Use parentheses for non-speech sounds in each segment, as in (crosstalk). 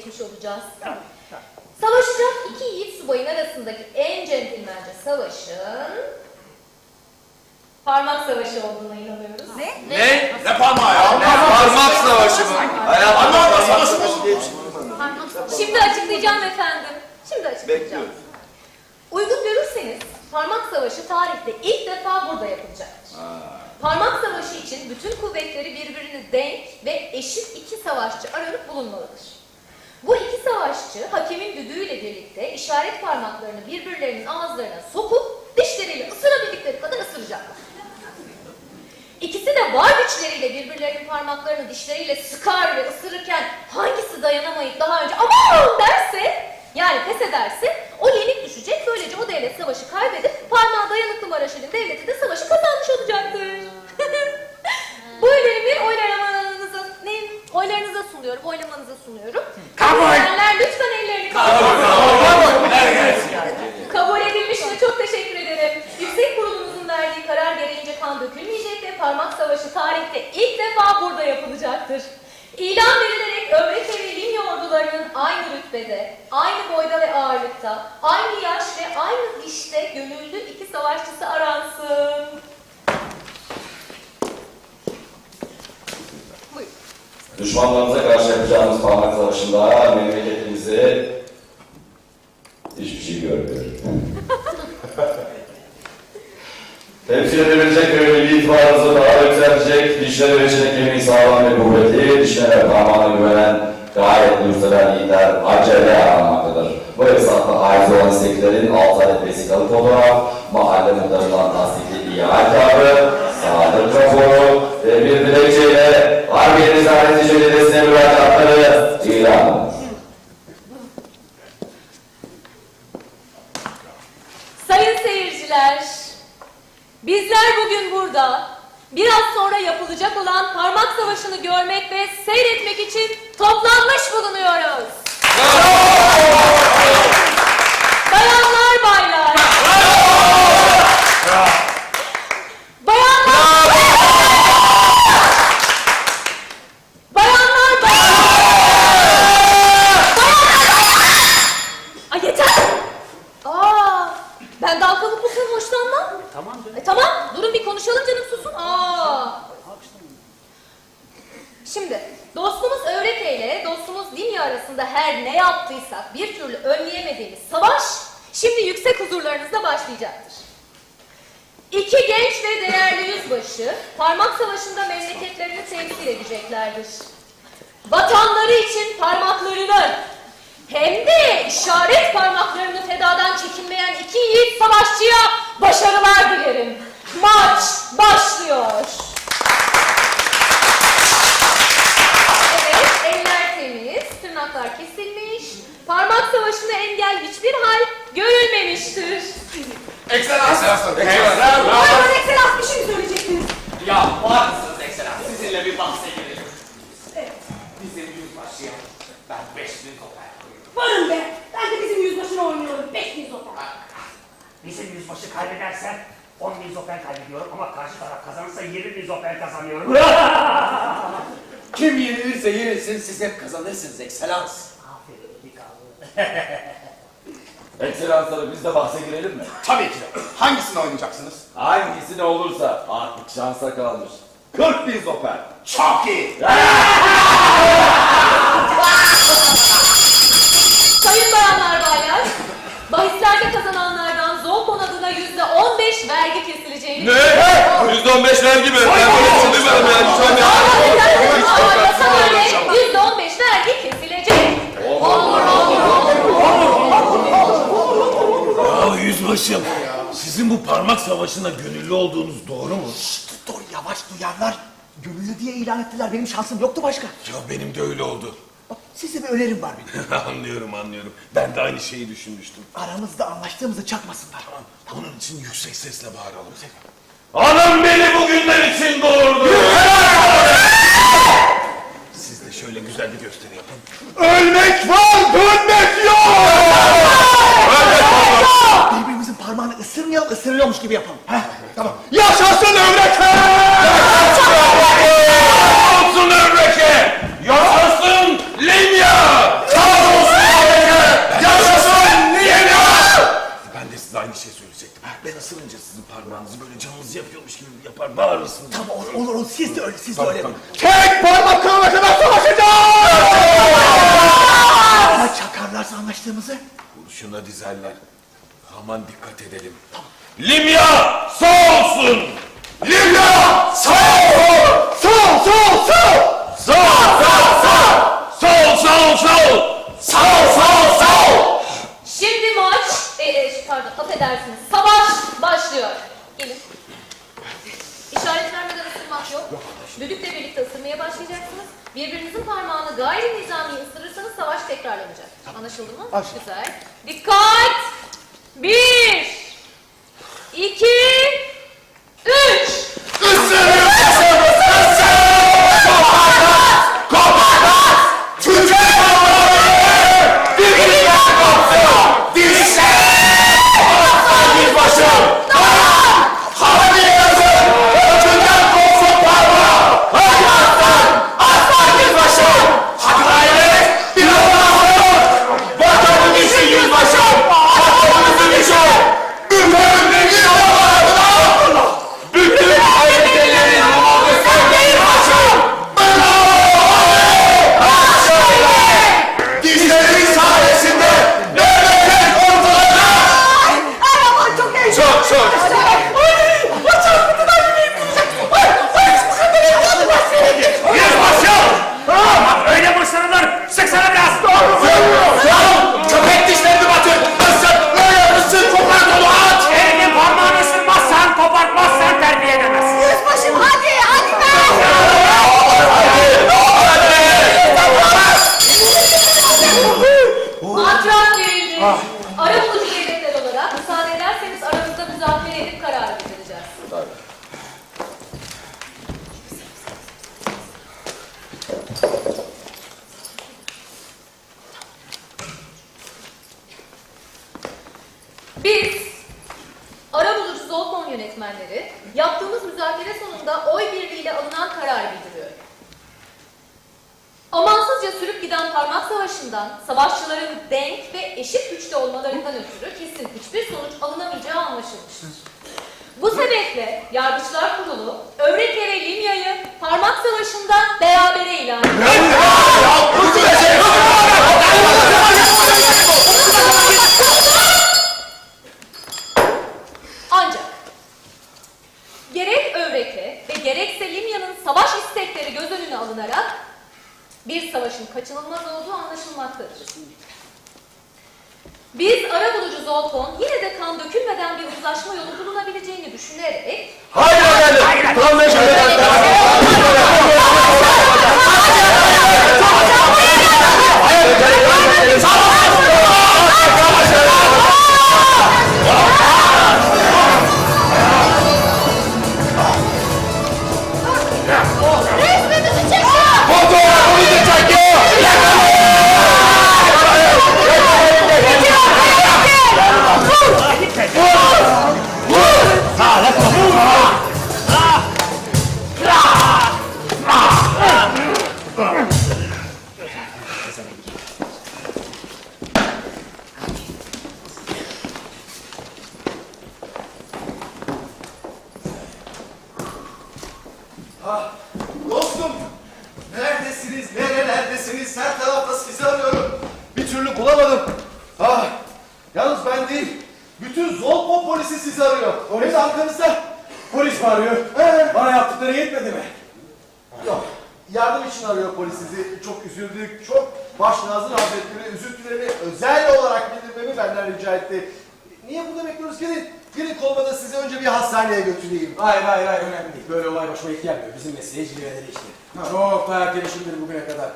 geçmiş olacağız. Savaşacak iki yiğit subayın arasındaki en centilmence savaşın parmak savaşı olduğuna inanıyoruz. Ne? Ne? Ne parmağı ya? Parmak savaşı mı? Hayatımda Parmak savaşı mı? Şimdi açıklayacağım efendim. Şimdi açıklayacağım. Bekliyorum. Uygun görürseniz parmak savaşı tarihte ilk defa burada yapılacaktır. Parmak savaşı için bütün kuvvetleri birbirine denk ve eşit iki savaşçı aranıp bulunmalıdır. Bu iki savaşçı hakemin düdüğüyle birlikte işaret parmaklarını birbirlerinin ağızlarına sokup dişleriyle ısırabildikleri kadar ısıracaklar. İkisi de var güçleriyle birbirlerinin parmaklarını dişleriyle sıkar ve ısırırken hangisi dayanamayıp daha önce aman derse yani pes ederse o yenik düşecek. Böylece o devlet savaşı kaybedip parmağı dayanıklı Maraş'ın devleti de savaşı kazanmış olacaktır. Bu önerimi oylamanıza, ne, oylarınıza sunuyorum, oylamanıza sunuyorum. Kabul! Edenler lütfen ellerini Kabul edilmiş ve çok teşekkür ederim. Yüksek kurulumuzun verdiği karar gereğince kan dökülmeyecek ve parmak savaşı tarihte ilk defa burada yapılacaktır. İlan verilerek Ömreke ve Linya ordularının aynı rütbede, aynı boyda ve ağırlıkta, aynı yaş ve aynı dişte gönüllü iki savaşçısı aransın. Düşmanlarımıza karşı yapacağımız parmak savaşında memleketimizi hiçbir şey görmüyor. (laughs) Temsil edebilecek ve milli itibarımızı daha yükseltecek, dişleri ve içine kemiği sağlam ve kuvvetli, dişlerine parmağına güvenen, gayet nursever lider acele aranmaktadır. Bu hesapta ait olan isteklerin alt adet vesikalı fotoğraf, mahalle muhtarından tasdikli ihale kağıdı, sağlık raporu ve bir dilekçeyle Harbiye Nezaret Ticaretesi'ne müracaatları ilan. Sayın seyirciler, bizler bugün burada biraz sonra yapılacak olan parmak savaşını görmek ve seyretmek için toplanmış bulunuyoruz. Bayanlar, baylar. Bayanlar, bayanlar, baylar. Ay yeter. Aa, ben daha kalıplısın hoşlanmam. Tamam canım. E, tamam, durun bir konuşalım canım susun. Aa. Şimdi, ile dostumuz Dimya arasında her ne yaptıysak bir türlü önleyemediğimiz savaş, şimdi yüksek huzurlarınızda başlayacaktır. İki genç ve değerli yüzbaşı, parmak savaşında memleketlerini temsil edeceklerdir. Vatanları için parmaklarını, hem de işaret parmaklarını fedadan çekinmeyen iki yiğit savaşçıya başarılar dilerim. Maç başlıyor. Tırnaklar kesilmiş. Parmak savaşına engel hiçbir hal görülmemiştir. Ekselans. Pardon ekselans bir şey mi söyleyecektiniz? Ya var mısınız Ekselans? Sizinle bir bahse girelim. Evet. Bizim yüzbaşıya ben 5000 kopar koyuyorum. Varın be. Ben de bizim yüzbaşını oynuyorum. Beş bin zopa. Bizim yüzbaşı kaybederse 10 bin zopen kaybediyorum ama karşı taraf kazanırsa 20 bin zopen kazanıyorum. (laughs) Kim yenilirse yenilsin siz hep kazanırsınız ekselans. Aferin delikanlı. (laughs) Ekselansları biz de bahse girelim mi? Tabii ki de. Hangisini oynayacaksınız? Hangisi ne olursa artık şansa kalmış. 40 bin zoper. Çok iyi. (laughs) Sayın bayanlar baylar, bahislerde kazananlardan %15 vergi kesileceğini... Ne? Yüzde on beş vergi mi? Ben böyle bir şey duymadım ya. yüzde on beş vergi kesilecek. Olur, olur, olur. Ya yüzbaşım, sizin bu parmak savaşına gönüllü olduğunuz doğru mu? Dur yavaş duyarlar. Gönüllü diye ilan ettiler. Benim şansım yoktu başka. Ya benim de öyle oldu. Bak size bir önerim var benim. (laughs) anlıyorum, anlıyorum. Ben de aynı şeyi düşünmüştüm. Aramızda anlaştığımızı çakmasınlar. Bunun için yüksek sesle bağıralım. Anam beni bugünler için doğurdu. (laughs) Siz de şöyle güzel bir gösteri yapın. Ölmek var, dönmek yok. Birbirimizin parmağını ısırmayalım, ısırıyormuş gibi yapalım. Heh, tamam. Yaşasın övreke. Olsun Övreke! Yaşasın Limya! Sağ şey söyleyecektim. Ben ısırınca sizin parmağınızı böyle canınızı yapıyormuş gibi yapar bağırırsınız. Tamam olur olur, olur. Siz de öyle siz de Tamam, öyle. tamam. Tek parmak kırana kadar savaşacağız! Ama çakarlarsa anlaştığımızı. Kurşuna dizerler. Aman dikkat edelim. Limya sağ olsun! Limya sağ olsun! Sağ ol, sağ ol, sağ ol! Sağ ol, sağ ol, sağ ol! Sağ ol sağ ol sağ ol! Şimdi maç, e, e, pardon affedersiniz, savaş başlıyor. Gelin. İşaret vermeden ısırmak yok. Düdükle birlikte ısırmaya başlayacaksınız. Birbirinizin parmağını gayri nizami ısırırsanız savaş tekrarlanacak. Anlaşıldı mı? Güzel. Dikkat! Bir, iki, üç. Dişlerin sayesinde memleket kurtulacak! Ay aman çok heyecanlı. Çok, çok. Ay, ay çok kutudan yüreğim kıracak. Ay, ay bu kadar heyecanlı ben seni. Yüzbaşı! Ama öyle mi ısırılır? Sıksana biraz. Canım köpek dişlerini batır! Isır! Böyle ısır! Kopar dolu at! Elini parmağını ısırmazsan, kopartmazsan terbiye edemezsin. Yüzbaşım hadi hadi be. Antrenman verildi. Ara bulucu devletler olarak müsaade ederseniz aramızda müzakere edip karar vereceğiz. Biz ara bulucu Zolkon yönetmenleri yaptığımız müzakere sonunda oy birliğiyle alınan kararı bildiriyor. Amansızca sürüp giden parmak savaşından, savaşçıların denk ve eşit güçte olmalarından ötürü kesin hiçbir sonuç alınamayacağı anlaşılmıştır. Bu sebeple Yargıçlar Kurulu, Övreke ve Limya'yı parmak savaşından berabere ilan etti. Ancak gerek Övreke ve gerekse Limya'nın savaş istekleri göz önüne alınarak bir savaşın kaçınılmaz olduğu anlaşılmaktadır. Biz arabulucu Zolkon yine de kan dökülmeden bir uzlaşma yolu bulunabileceğini düşünerek Hayır efendim! Tam beş Resmimizi hazretleri üzüntülerini özel olarak bildirmemi benden rica etti. Niye burada bekliyoruz? Gelin. Gelin kolmada sizi önce bir hastaneye götüreyim. Hayır hayır hayır önemli değil. Böyle olay başıma ilk gelmiyor. Bizim mesleği cilveleri işte. Çok dayak yemişimdir bugüne kadar.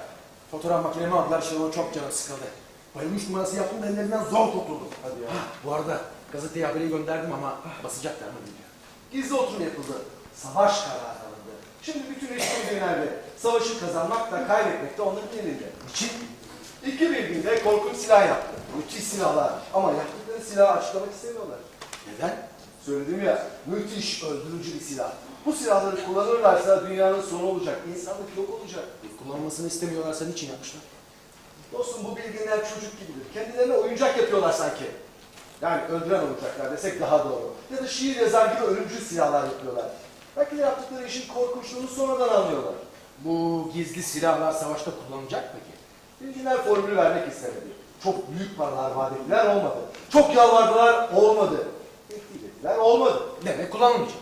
Fotoğraf makinemi aldılar işte o çok canım sıkıldı. Bayılmış numarası yaptım ellerinden zor kurtuldum. Hadi ya. bu arada gazeteye haberi gönderdim ama basacaklar mı bilmiyorum. Gizli oturum yapıldı. Savaş kararı alındı. Şimdi bütün eşitliği genelde. Savaşı kazanmak da kaybetmek de onların elinde. İçin İki bir günde korkunç silah yaptı. Müthiş silahlar. Ama yaptıkları silahı açıklamak istemiyorlar. neden? Söyledim ya, müthiş öldürücü bir silah. Bu silahları kullanırlarsa dünyanın sonu olacak. İnsanlık yok olacak. Kullanmasını istemiyorlarsa niçin yapmışlar? Dostum bu bilginler çocuk gibidir. Kendilerine oyuncak yapıyorlar sanki. Yani öldüren olacaklar desek daha doğru. Ya da şiir yazar gibi ölümcül silahlar yapıyorlar. Belki de yaptıkları işin korkunçluğunu sonradan anlıyorlar. Bu gizli silahlar savaşta kullanılacak peki? Bilgiler formülü vermek istemedi. Çok büyük paralar vaat ettiler olmadı. Çok yalvardılar olmadı. Tehdit ettiler olmadı. Demek kullanılmayacak.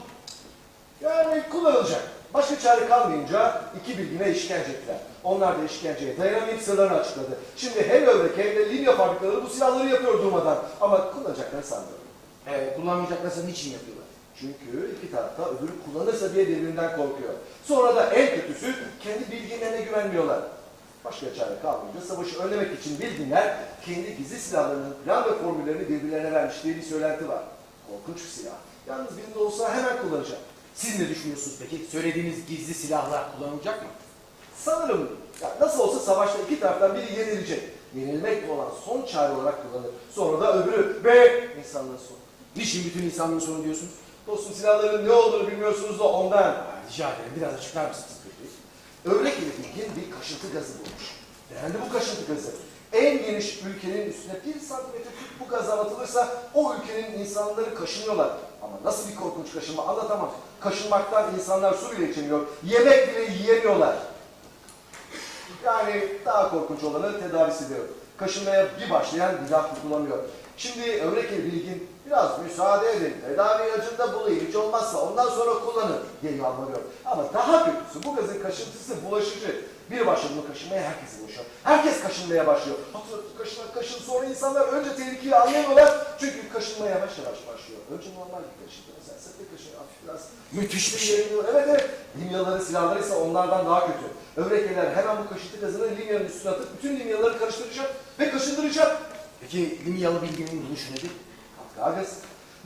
Yani kullanılacak. Başka çare kalmayınca iki bilgine işkence ettiler. Onlar da işkenceye dayanamayıp sırlarını açıkladı. Şimdi hem Övrek hem de Libya fabrikaları bu silahları yapıyor durmadan. Ama kullanacaklarını sanmıyorum. Ee, kullanmayacaklarsa niçin yapıyorlar? Çünkü iki tarafta öbürü kullanırsa diye birbirinden korkuyor. Sonra da en kötüsü kendi bilginlerine güvenmiyorlar. Başka çare kalmayınca savaşı önlemek için bilginler kendi gizli silahlarının plan ve formüllerini birbirlerine vermiş diye bir söylenti var. Korkunç bir silah. Yalnız birinde olsa hemen kullanacak. Siz ne düşünüyorsunuz peki? Söylediğiniz gizli silahlar kullanılacak mı? Sanırım ya nasıl olsa savaşta iki taraftan biri yenilecek. Yenilmek olan son çare olarak kullanılır. Sonra da öbürü ve insanlığın sonu. Niçin bütün insanlığın sonu diyorsunuz? Dostum silahların ne olduğunu bilmiyorsunuz da ondan. Rica ederim biraz açıklar mısınız ile bilgin bir kaşıntı gazı bulmuş. Beğendi bu kaşıntı gazı. En geniş ülkenin üstüne bir santimetre küp bu gaz anlatılırsa o ülkenin insanları kaşınıyorlar. Ama nasıl bir korkunç kaşınma anlatamam. Kaşınmaktan insanlar su bile içemiyor. Yemek bile yiyemiyorlar. Yani daha korkunç olanı tedavisi de yok. Kaşınmaya bir başlayan bir daha kurtulamıyor. Şimdi Övrek ile bilgin biraz müsaade edin. Tedavi ilacını da bulayım. Hiç olmazsa ondan sonra kullanın diye yalvarıyor. Ama daha kötüsü bu gazın kaşıntısı bulaşıcı. Bir başladı mı kaşınmaya herkes bulaşıyor. Herkes kaşınmaya başlıyor. Hatırlatın kaşınan kaşın sonra insanlar önce tehlikeyi anlayamıyorlar. Çünkü kaşınma yavaş yavaş başlıyor. Önce normal bir kaşıntı. Mesela sette kaşın hafif biraz Müthiş bir şey. Evet evet. Limyaların silahları ise onlardan daha kötü. Övrekeler hemen bu kaşıntı gazını limyanın üstüne atıp bütün limyaları karıştıracak ve kaşındıracak. Peki Limyalı bilginin buluşu nedir? Kahkaha gazı.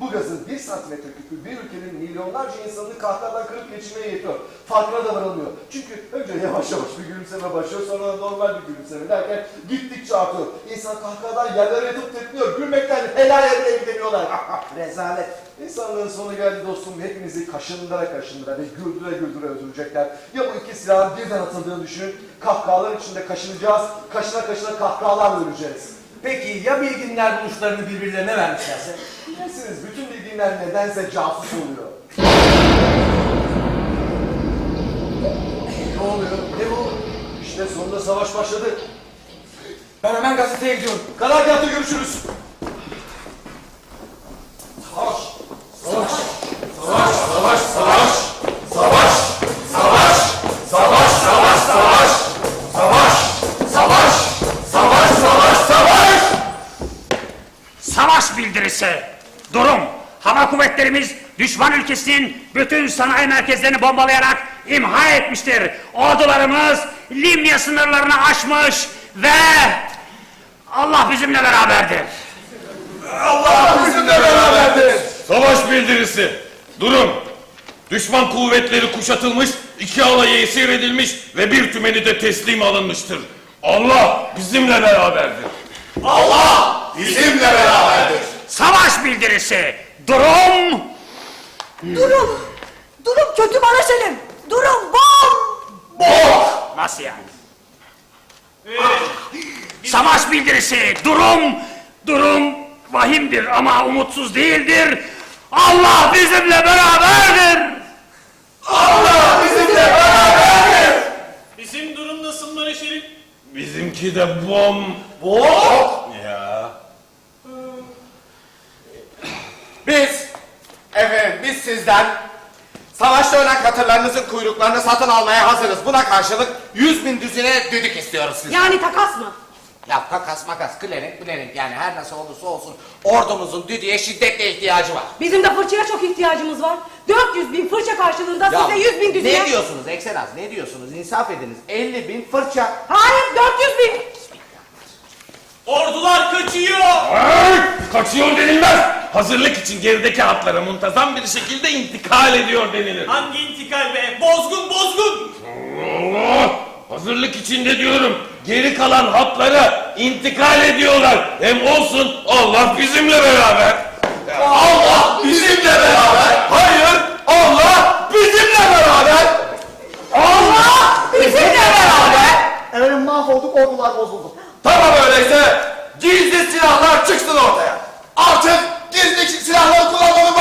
Bu gazın bir santimetre küpü bir ülkenin milyonlarca insanını kahkahadan kırıp geçirmeye yetiyor. Farkına da varılmıyor. Çünkü önce yavaş yavaş bir gülümseme başlıyor sonra normal bir gülümseme derken gittikçe artıyor. İnsan kahkahadan yerlere yatıp tepiniyor. Gülmekten helal yerine gidemiyorlar. (laughs) Rezalet. İnsanlığın sonu geldi dostum. Hepimizi kaşındıra kaşındıra ve güldüre güldüre öldürecekler. Ya bu iki silahın birden atıldığını düşünün. Kahkahalar içinde kaşınacağız. Kaşına kaşına kahkahalarla öleceğiz. Peki ya bilginler buluşlarını birbirlerine vermişlerse? Bilirsiniz bütün bilginler nedense casus oluyor. ne oluyor? Ne bu? İşte sonunda savaş başladı. Ben hemen gazeteye gidiyorum. Karargahta görüşürüz. Bildirisi. Durum. Hava kuvvetlerimiz düşman ülkesinin bütün sanayi merkezlerini bombalayarak imha etmiştir. Ordularımız Limya sınırlarını aşmış ve Allah bizimle beraberdir. Bizimle beraberdir. Savaş bildirisi. Durum. Düşman kuvvetleri kuşatılmış, iki alaya esir edilmiş ve bir tümeni de teslim alınmıştır. Allah bizimle beraberdir. Allah bizimle beraberdir. Savaş bildirisi. Durum. Durum. Durum kötü bana Selim. Durum bom. Nasıl yani? Ah, Savaş bildirisi. Durum. Durum vahimdir ama umutsuz değildir. Allah bizimle beraberdir. Allah bizimle beraberdir. Bizim durum nasıl Mareşerim? Bizimki de bom. Bom? Ya. Biz, efendim biz sizden savaşta ölen katırlarınızın kuyruklarını satın almaya hazırız. Buna karşılık 100 bin düzine düdük istiyoruz sizden. Yani takas mı? Ya takas makas, klenik klenik yani her nasıl olursa olsun ordumuzun düdüğe şiddetle ihtiyacı var. Bizim de fırçaya çok ihtiyacımız var. 400 bin fırça karşılığında Ya, size 100 bin düzine. Ne diyorsunuz Ekselaz ne diyorsunuz insaf ediniz 50 bin fırça. Hayır 400 bin. Ordular kaçıyor. Ay, kaçıyor denilmez. Hazırlık için gerideki hatlara muntazam bir şekilde intikal ediyor denilir. Hangi intikal be? Bozgun bozgun. Allah! Hazırlık içinde diyorum. Geri kalan hatlara intikal ediyorlar. Hem olsun Allah bizimle beraber. Allah bizimle beraber. Hayır Allah bizimle beraber. Allah bizimle beraber. Efendim mahvolduk ordular bozuldu. Tamam öyleyse gizli silahlar çıksın ortaya. Artık gizli silahları kullanmanın